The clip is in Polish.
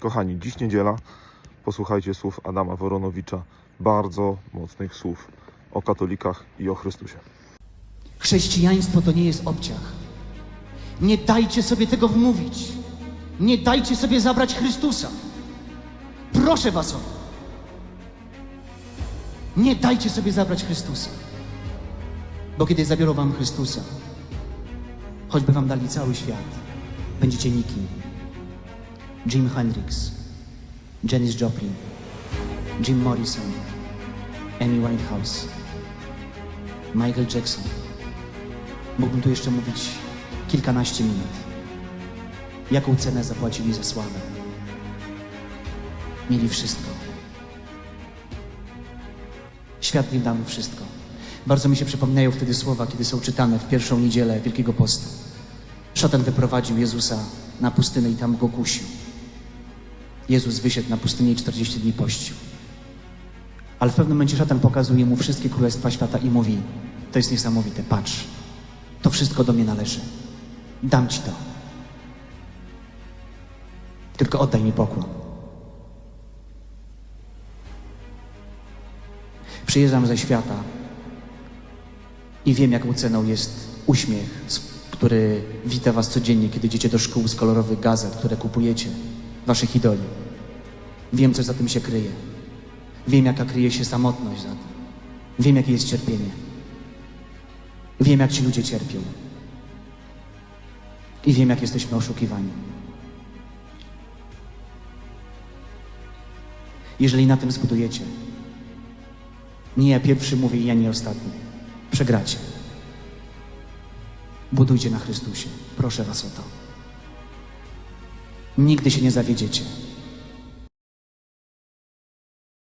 Kochani, dziś niedziela. Posłuchajcie słów Adama Woronowicza. Bardzo mocnych słów o katolikach i o Chrystusie. Chrześcijaństwo to nie jest obciach. Nie dajcie sobie tego wmówić. Nie dajcie sobie zabrać Chrystusa. Proszę was o to. Nie dajcie sobie zabrać Chrystusa. Bo kiedy zabiorą wam Chrystusa, choćby wam dali cały świat, będziecie nikim. Jim Hendrix, Janis Joplin, Jim Morrison, Amy Winehouse, Michael Jackson. Mógłbym tu jeszcze mówić kilkanaście minut. Jaką cenę zapłacili za sławę? Mieli wszystko. Świat im dał wszystko. Bardzo mi się przypominają wtedy słowa, kiedy są czytane w pierwszą niedzielę Wielkiego Postu. Szatan wyprowadził Jezusa na pustynię i tam go kusił. Jezus wyszedł na pustynię i 40 dni pościł. Ale w pewnym momencie szatan pokazuje mu wszystkie królestwa świata i mówi: To jest niesamowite, patrz, to wszystko do mnie należy. Dam ci to. Tylko oddaj mi pokłon. Przyjeżdżam ze świata i wiem, jaką ceną jest uśmiech, który wita was codziennie, kiedy idziecie do szkół z kolorowych gazet, które kupujecie, waszych idoli. Wiem, co za tym się kryje. Wiem, jaka kryje się samotność za tym. Wiem, jakie jest cierpienie. Wiem, jak ci ludzie cierpią. I wiem, jak jesteśmy oszukiwani. Jeżeli na tym zbudujecie, nie ja pierwszy mówię ja nie ostatni, przegracie. Budujcie na Chrystusie. Proszę was o to. Nigdy się nie zawiedziecie.